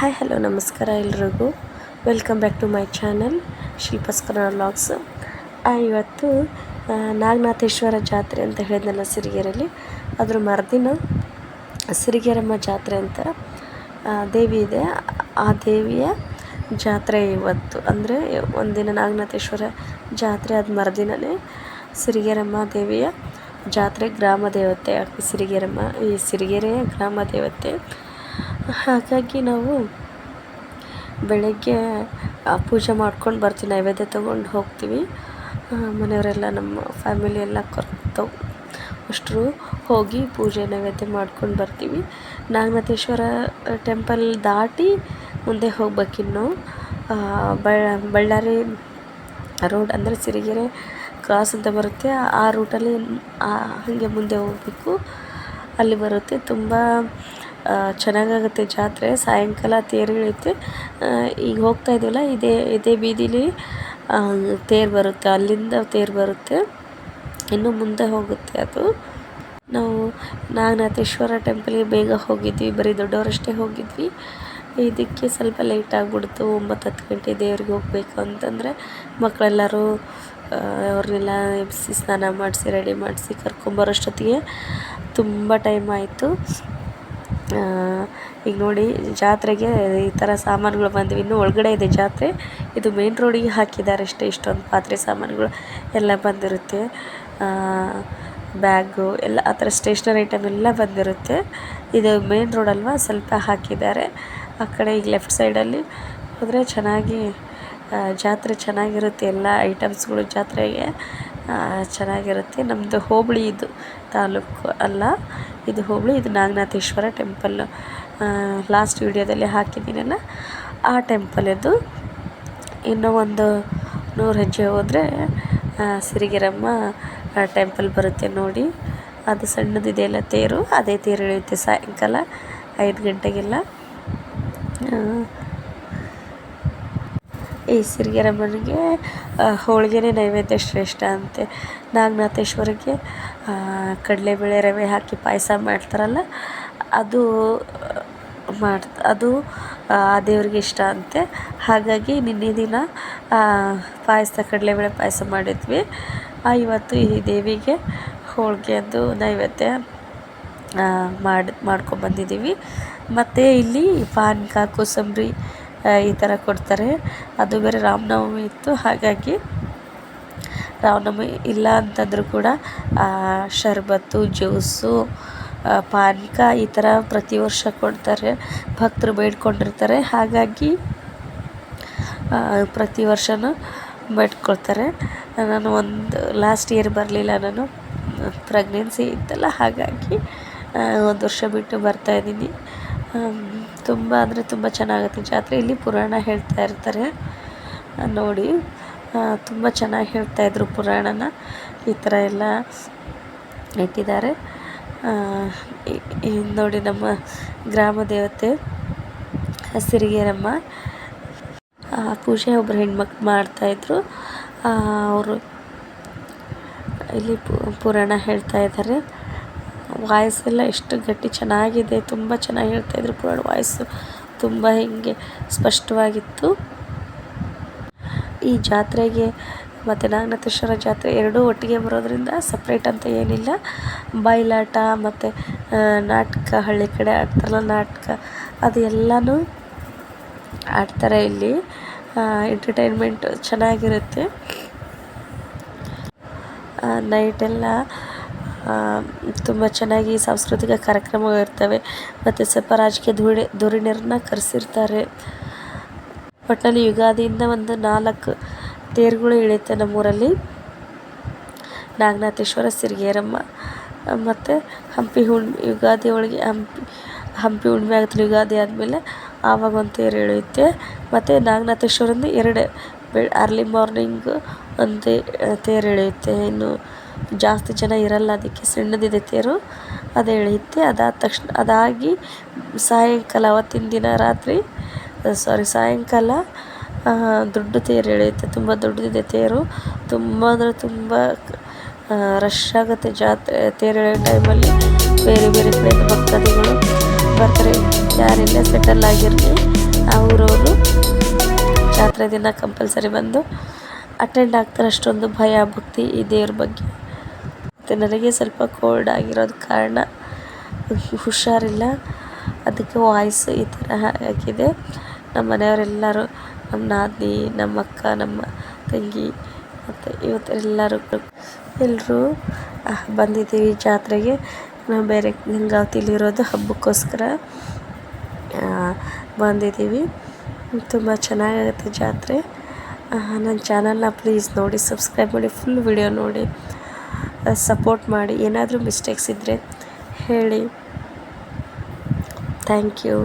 Hi, hello, ನಮಸ್ಕಾರ ಎಲ್ರಿಗೂ. Welcome back to my channel Shilpaskara vlogs ಇವತ್ತು ನಾಗನಾಥೇಶ್ವರ ಜಾತ್ರೆ ಅಂತ ಹೇಳಿದ್ನಲ್ಲ ಸಿರಿಗೆರೆಯಲ್ಲಿ ಅದ್ರ ಮರುದಿನ ಸಿರಿಗೆರಮ್ಮ ಜಾತ್ರೆ ಅಂತ ದೇವಿ ಇದೆ. ಆ ದೇವಿಯ ಜಾತ್ರೆ ಇವತ್ತು. ಅಂದರೆ, ಒಂದಿನ ನಾಗನಾಥೇಶ್ವರ ಜಾತ್ರೆ ಅದು ಮರುದಿನನೇ ಸಿರಿಗೆರಮ್ಮ ದೇವಿಯ ಜಾತ್ರೆ ಗ್ರಾಮ ದೇವತೆ ಸಿರಿಗೆರಮ್ಮ, ಈ ಸಿರಿಗೆರೆಯ ಗ್ರಾಮ ದೇವತೆ ಹಾಗಾಗಿ ನಾವು ಬೆಳಗ್ಗೆ ಪೂಜೆ ಮಾಡ್ಕೊಂಡು ಬರ್ತೀವಿ, ನೈವೇದ್ಯ ತೊಗೊಂಡು ಹೋಗ್ತೀವಿ. ಮನೆಯವರೆಲ್ಲ ನಮ್ಮ ಫ್ಯಾಮಿಲಿ ಎಲ್ಲ ಕರ್ತು ಅಷ್ಟರು ಹೋಗಿ ಪೂಜೆ ನೈವೇದ್ಯ ಮಾಡ್ಕೊಂಡು ಬರ್ತೀವಿ. ನಾಗನಾಥೇಶ್ವರ ಟೆಂಪಲ್ ದಾಟಿ ಮುಂದೆ ಹೋಗ್ಬೇಕಿನ್ನು. ಬಳ್ಳಾರಿ ರೋಡ್ ಅಂದರೆ ಸಿರಿಗೆರೆ ಕ್ರಾಸ್ ಅಂತ ಬರುತ್ತೆ. ಆ ರೂಟಲ್ಲಿ ಹಾಗೆ ಮುಂದೆ ಹೋಗಬೇಕು. ಅಲ್ಲಿ ಬರುತ್ತೆ. ತುಂಬ ಚೆನ್ನಾಗಾಗುತ್ತೆ ಜಾತ್ರೆ. ಸಾಯಂಕಾಲ ತೇರು ಇಳಿಯುತ್ತೆ ಈಗ ಹೋಗ್ತಾ ಇದೀವಲ್ಲ, ಇದೇ ಇದೇ ಬೀದಿಲಿ ತೇರು ಬರುತ್ತೆ. ಅಲ್ಲಿಂದ ತೇರು ಬರುತ್ತೆ. ಇನ್ನು ಮುಂದೆ ಹೋಗುತ್ತೆ ಅದು. ನಾವು ನಾಗನಾಥೇಶ್ವರ ಟೆಂಪಲ್ಗೆ ಬೇಗ ಹೋಗಿದ್ವಿ. ಬರೀ ದೊಡ್ಡವರಷ್ಟೇ ಹೋಗಿದ್ವಿ. ಇದಕ್ಕೆ ಸ್ವಲ್ಪ ಲೇಟ್ ಆಗಿಬಿಡ್ತು. ಒಂಬತ್ತು ಹತ್ತು ಗಂಟೆ ದೇವ್ರಿಗೆ ಹೋಗಬೇಕು ಅಂತಂದರೆ, ಮಕ್ಕಳೆಲ್ಲರೂ ಅವ್ರನ್ನೆಲ್ಲ ಎಬ್ಬಿಸಿ ಸ್ನಾನ ಮಾಡಿಸಿ, ರೆಡಿ ಮಾಡಿಸಿ ಕರ್ಕೊಂಬರೋಷ್ಟೊತ್ತಿಗೆ ತುಂಬ ಟೈಮ್ ಆಯಿತು. ಈಗ ನೋಡಿ, ಜಾತ್ರೆಗೆ ಈ ಥರ ಸಾಮಾನುಗಳು ಬಂದಿವೆ. ಇನ್ನು ಒಳಗಡೆ ಇದೆ ಜಾತ್ರೆ. ಇದು ಮೇನ್ ರೋಡಿಗೆ ಹಾಕಿದ್ದಾರೆ ಅಷ್ಟೇ, ಇಷ್ಟೊಂದು ಪಾತ್ರೆ ಸಾಮಾನುಗಳು ಎಲ್ಲ ಬಂದಿರುತ್ತೆ. ಬ್ಯಾಗು ಎಲ್ಲ, ಆ ಥರ ಸ್ಟೇಷ್ನರಿ ಐಟಮ್ ಎಲ್ಲ ಬಂದಿರುತ್ತೆ. ಇದು ಮೇನ್ ರೋಡ್ ಅಲ್ವಾ? ಸ್ವಲ್ಪ ಹಾಕಿದ್ದಾರೆ. ಆ ಕಡೆ ಈಗ ಲೆಫ್ಟ್ ಸೈಡಲ್ಲಿ ಹೋದರೆ ಚೆನ್ನಾಗಿ ಜಾತ್ರೆ ಚೆನ್ನಾಗಿರುತ್ತೆ. ಎಲ್ಲ ಐಟಮ್ಸ್ಗಳು ಜಾತ್ರೆಗೆ. ಚೆನ್ನಾಗಿರುತ್ತೆ. ನಮ್ಮದು ಹೋಬಳಿ ಇದು ತಾಲೂಕು ಅಲ್ಲ. ಇದು ಹೋಬಳಿ, ಇದು ನಾಗನಾಥೇಶ್ವರ ಟೆಂಪಲ್. ಲಾಸ್ಟ್ ವಿಡಿಯೋದಲ್ಲಿ ಹಾಕಿದ್ದೀನಲ್ಲ, ಆ ಟೆಂಪಲ್ ಇದು. ಇನ್ನೂ ಒಂದು ನೂರು ಹೆಜ್ಜೆ ಹೋದರೆ ಸಿರಿಗೆರಮ್ಮ ಟೆಂಪಲ್ ಬರುತ್ತೆ ನೋಡಿ. ಅದು ಸಣ್ಣದಿದೆಯಲ್ಲ ತೇರು. ಅದೇ ತೇರು ಎಳೆಯುತ್ತೆ ಸಾಯಂಕಾಲ ಐದು ಗಂಟೆಗೆಲ್ಲ. ಈ ಸಿರಿಗೆರಮ್ಮನಿಗೆ ಹೋಳಿಗೆನೇ ನೈವೇದ್ಯ ಶ್ರೇಷ್ಠ ಅಂತೆ. ನಾಗನಾಥೇಶ್ವರಿಗೆ ಕಡಲೆಬೇಳೆ ರವೆ ಹಾಕಿ ಪಾಯಸ ಮಾಡ್ತಾರಲ್ಲ, ಅದು ಮಾಡ್, ಅದು, ಆ ದೇವ್ರಿಗೆ ಇಷ್ಟ ಅಂತೆ. ಹಾಗಾಗಿ ನಿನ್ನೆ ದಿನ ಪಾಯಸ, ಕಡಲೆಬೇಳೆ ಪಾಯಸ ಮಾಡಿದ್ವಿ. ಇವತ್ತು ಈ ದೇವಿಗೆ ಹೋಳಿಗೆ ಅದು ನೈವೇದ್ಯ ಮಾಡಿ ಮಾಡ್ಕೊಂಡ್ಬಂದಿದ್ದೀವಿ ಮತ್ತು ಇಲ್ಲಿ ಪಾನಕ, ಕೋಸಂಬರಿ ಈ ಥರ ಕೊಡ್ತಾರೆ. ಅದು ಬೇರೆ ರಾಮನವಮಿ ಇತ್ತು. ಹಾಗಾಗಿ ರಾಮನವಮಿ ಇಲ್ಲ ಅಂತಂದರೂ ಕೂಡ ಶರಬತ್ತು, ಜ್ಯೂಸು ಪಾನಕ ಈ ಥರ ಪ್ರತಿ ವರ್ಷ ಕೊಡ್ತಾರೆ. ಭಕ್ತರು ಬೇಡ್ಕೊಂಡಿರ್ತಾರೆ. ಹಾಗಾಗಿ ಪ್ರತಿ ವರ್ಷವೂ ಬೇಡ್ಕೊಳ್ತಾರೆ. ನಾನು ಒಂದು ಲಾಸ್ಟ್ ಇಯರ್ ಬರಲಿಲ್ಲ ನಾನು. ಪ್ರೆಗ್ನೆನ್ಸಿ ಇತ್ತಲ್ಲ, ಹಾಗಾಗಿ ಒಂದು ವರ್ಷ ಬಿಟ್ಟು ಬರ್ತಾಯಿದ್ದೀನಿ ತುಂಬ ಅಂದರೆ ತುಂಬ ಚೆನ್ನಾಗುತ್ತೆ. ಜಾತ್ರೆ ಇಲ್ಲಿ ಪುರಾಣ ಹೇಳ್ತಾ ಇರ್ತಾರೆ. ನೋಡಿ. ತುಂಬ ಚೆನ್ನಾಗಿ ಹೇಳ್ತಾ ಹೇಳ್ತಾಯಿದ್ರು ಪುರಾಣನ. ಈ ಥರ ಎಲ್ಲ ಇಟ್ಟಿದ್ದಾರೆ. ನೋಡಿ ನಮ್ಮ ಗ್ರಾಮ ದೇವತೆ ಸಿರಿಗೆರಮ್ಮ ಪೂಜೆ ಒಬ್ಬರು ಹೆಣ್ಮಕ್ಳು ಮಾಡ್ತಾಯಿದ್ರು ಅವರು ಇಲ್ಲಿ ಪುರಾಣ ಹೇಳ್ತಾ ಇದ್ದಾರೆ. ವಾಯ್ಸ್ ಎಲ್ಲ ಎಷ್ಟು ಗಟ್ಟಿ ಚೆನ್ನಾಗಿದೆ, ತುಂಬ ಚೆನ್ನಾಗಿ ಹೇಳ್ತಾಯಿದ್ರು ಪುರಾಣ ವಾಯ್ಸು ತುಂಬ ಹೀಗೆ ಸ್ಪಷ್ಟವಾಗಿತ್ತು. ಈ ಜಾತ್ರೆಗೆ ಮತ್ತು ನಾಗನಾಥೇಶ್ವರ ಜಾತ್ರೆ ಎರಡೂ ಒಟ್ಟಿಗೆ ಬರೋದ್ರಿಂದ ಸಪ್ರೇಟ್ ಅಂತ ಏನಿಲ್ಲ. ಬಯಲಾಟ ಮತ್ತು ನಾಟಕ, ಹಳ್ಳಿ ಕಡೆ ಆಡ್ತಾರಲ್ಲ ನಾಟಕ, ಅದು ಎಲ್ಲನೂ ಆಡ್ತಾರೆ ಇಲ್ಲಿ. ಎಂಟರ್ಟೈನ್ಮೆಂಟ್ ಚೆನ್ನಾಗಿರುತ್ತೆ. ನೈಟೆಲ್ಲ ತುಂಬ ಚೆನ್ನಾಗಿ ಸಾಂಸ್ಕೃತಿಕ ಕಾರ್ಯಕ್ರಮಗಳು ಇರ್ತವೆ. ಮತ್ತು ಸ್ವಲ್ಪ ರಾಜಕೀಯ ಧೂಳಿ ಧುರೀಣರನ್ನ ಕರೆಸಿರ್ತಾರೆ. ಒಟ್ಟಿನಲ್ಲಿ ಯುಗಾದಿಯಿಂದ ಒಂದು ನಾಲ್ಕು ತೇರುಗಳು ಇಳಿಯುತ್ತೆ ನಮ್ಮೂರಲ್ಲಿ. ನಾಗನಾಥೇಶ್ವರ, ಸಿರಿಗೇರಮ್ಮ, ಮತ್ತು ಹಂಪಿ ಹುಣ್ಣಿ ಯುಗಾದಿ ಒಳಗೆ ಹಂಪಿ ಹಂಪಿ ಹುಣ್ಣಿಮೆ ಆಗುತ್ತೆ ಯುಗಾದಿ ಆದಮೇಲೆ ಆವಾಗ ಒಂದು ತೇರು ಎಳೆಯುತ್ತೆ ಮತ್ತು ನಾಗನಾಥೇಶ್ವರಂದು ಎರಡು ಬೆ ಅರ್ಲಿ ಮಾರ್ನಿಂಗು ಒಂದು ತೇರು ಎಳೆಯುತ್ತೆ ಇನ್ನು ಜಾಸ್ತಿ ಜನ ಇರಲ್ಲ ಅದಕ್ಕೆ ಸಣ್ಣದಿದೆ ತೇರು. ಅದು ಎಳೆಯುತ್ತೆ. ಅದಾದ ತಕ್ಷಣ ಅದಾಗಿ ಸಾಯಂಕಾಲ ಅವತ್ತಿನ ದಿನ ರಾತ್ರಿ ಸಾರಿ ಸಾಯಂಕಾಲ ಆ, ದೊಡ್ಡ ತೇರು ಎಳೆಯುತ್ತೆ. ತುಂಬ ದೊಡ್ಡದಿದೆ ತೇರು. ತುಂಬ ಅಂದರೆ ತುಂಬ ರಶ್ ಆಗುತ್ತೆ ಜಾತ್ರೆ ತೇರು ಎಳೆಯೋ ಟೈಮಲ್ಲಿ ಬೇರೆ ಬೇರೆ ಕಡೆಯಿಂದ ಭಕ್ತಾದಿಗಳು ಬರ್ತಾರೆ. ಯಾರೆಲ್ಲ ಸೆಟಲ್ ಆಗಿರಲಿ ಅವರವರು ಜಾತ್ರೆ ದಿನ ಕಂಪಲ್ಸರಿ ಬಂದು ಅಟೆಂಡ್ ಆಗ್ತಾರೆ. ಅಷ್ಟೊಂದು ಭಯ ಭಕ್ತಿ ಈ ದೇವ್ರ ಬಗ್ಗೆ. ಮತ್ತು ನನಗೆ ಸ್ವಲ್ಪ ಕೋಲ್ಡ್ ಆಗಿರೋದು ಕಾರಣ ಹುಷಾರಿಲ್ಲ. ಅದಕ್ಕೆ ವಾಯ್ಸ್ ಈ ಥರ ಆಗಿದೆ. ನಮ್ಮ ಮನೆಯವರೆಲ್ಲರೂ, ನಮ್ಮ ನಾದಿ ನಮ್ಮ ಅಕ್ಕ, ನಮ್ಮ ತಂಗಿ ಮತ್ತು ಇವತ್ತೆಲ್ಲರೂ ಎಲ್ಲರೂ ಬಂದಿದ್ದೀವಿ ಜಾತ್ರೆಗೆ. ನಾವು ಬೇರೆ ಗಂಗಾವತಿಲಿರೋದು ಹಬ್ಬಕ್ಕೋಸ್ಕರ ಬಂದಿದ್ದೀವಿ. ತುಂಬ ಚೆನ್ನಾಗಾಗುತ್ತೆ ಜಾತ್ರೆ. ನನ್ನ ಚಾನಲ್ನ ಪ್ಲೀಸ್ ನೋಡಿ ಸಬ್ಸ್ಕ್ರೈಬ್ ಮಾಡಿ ಫುಲ್ ವಿಡಿಯೋ ನೋಡಿ. ಸಪೋರ್ಟ್ ಮಾಡಿ. ಏನಾದರೂ ಮಿಸ್ಟೇಕ್ಸ್ ಇದ್ದರೆ ಹೇಳಿ. Thank you